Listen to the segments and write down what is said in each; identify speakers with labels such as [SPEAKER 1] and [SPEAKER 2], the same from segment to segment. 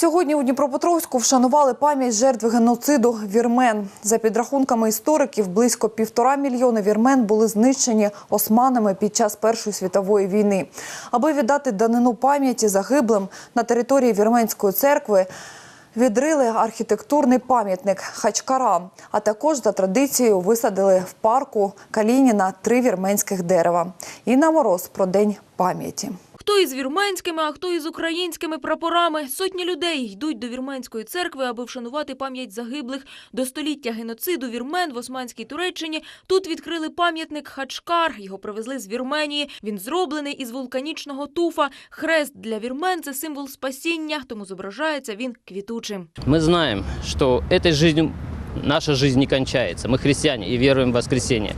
[SPEAKER 1] Сьогодні у Дніпропетровську вшанували пам'ять жертв геноциду вірмен. За підрахунками істориків, близько півтора мільйони вірмен були знищені османами під час Першої світової війни. Аби віддати данину пам'яті загиблим на території вірменської церкви. Відрили архітектурний пам'ятник Хачкара, а також за традицією висадили в парку Калініна три вірменських дерева. Інна Мороз про день пам'яті.
[SPEAKER 2] Хто із вірменськими, а хто із українськими прапорами. Сотні людей йдуть до вірменської церкви, аби вшанувати пам'ять загиблих до століття геноциду вірмен в Османській Туреччині. Тут відкрили пам'ятник Хачкар. Його привезли з Вірменії. Він зроблений із вулканічного туфа. Хрест для вірмен це символ спасіння, тому зображається він квітучим.
[SPEAKER 3] Мы знаем, что этой жизнью наша жизнь не кончается. Мы христиане и веруем в воскресение.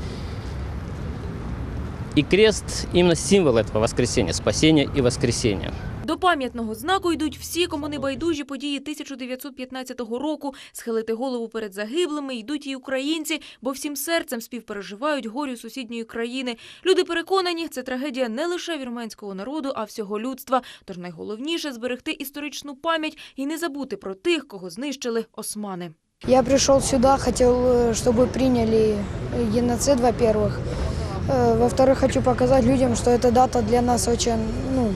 [SPEAKER 3] И крест именно символ этого воскресения, спасения и воскресения.
[SPEAKER 2] До пам'ятного знаку йдуть всі, кому не байдужі події 1915 року. Схилити голову перед загиблими йдуть і українці, бо всім серцем співпереживають горю сусідньої країни. Люди переконані, це трагедія не лише вірменського народу, а всього людства. Тож найголовніше зберегти історичну пам'ять і не забути про тих, кого знищили османи.
[SPEAKER 4] Я пришел сюда, хотел, э, чтобы приняли геноцид, во-первых. Э, Во-вторых, хочу показать людям, что эта дата для нас очень, ну, м,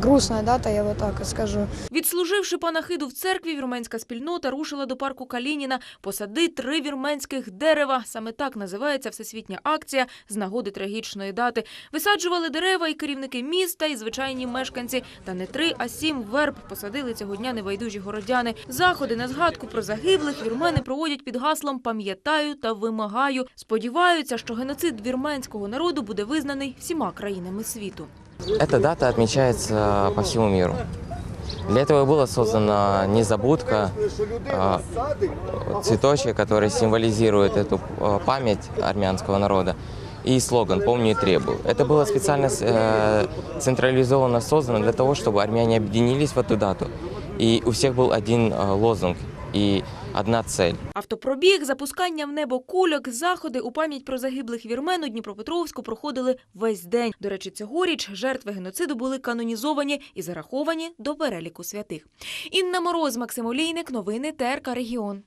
[SPEAKER 4] грустная дата, я вот так скажу.
[SPEAKER 2] Відслуживши панахиду в церкві, вірменська спільнота рушила до парку Калініна посади три вірменських дерева. Саме так називається всесвітня акція з нагоди трагічної дати. Висаджували дерева і керівники міста, і звичайні мешканці. Та не три, а сім верб посадили цього дня небайдужі городяни. Заходи на згадку про загиблих вірмени проводять під гаслом «Пам'ятаю та вимагаю». Сподіваються, що геноцид вірменського народу буде визнаний всіма країнами світу.
[SPEAKER 5] Эта дата отмечается по всему миру. Для этого была создана незабудка, а, цветочек, который символизирует эту а, память армянского народа, и слоган «Помню и требую». Это было специально э, централизованно создано для того, чтобы армяне объединились в эту дату, и у всех был один э, лозунг и одна цель.
[SPEAKER 2] Автопробіг, запускання в небо кульок, заходи у пам'ять про загиблих вірмен у Дніпропетровську проходили весь день. До речі, цьогоріч жертви геноциду були канонізовані і зараховані до переліку святих. Інна Мороз, Максим Олійник, новини ТРК Регіон.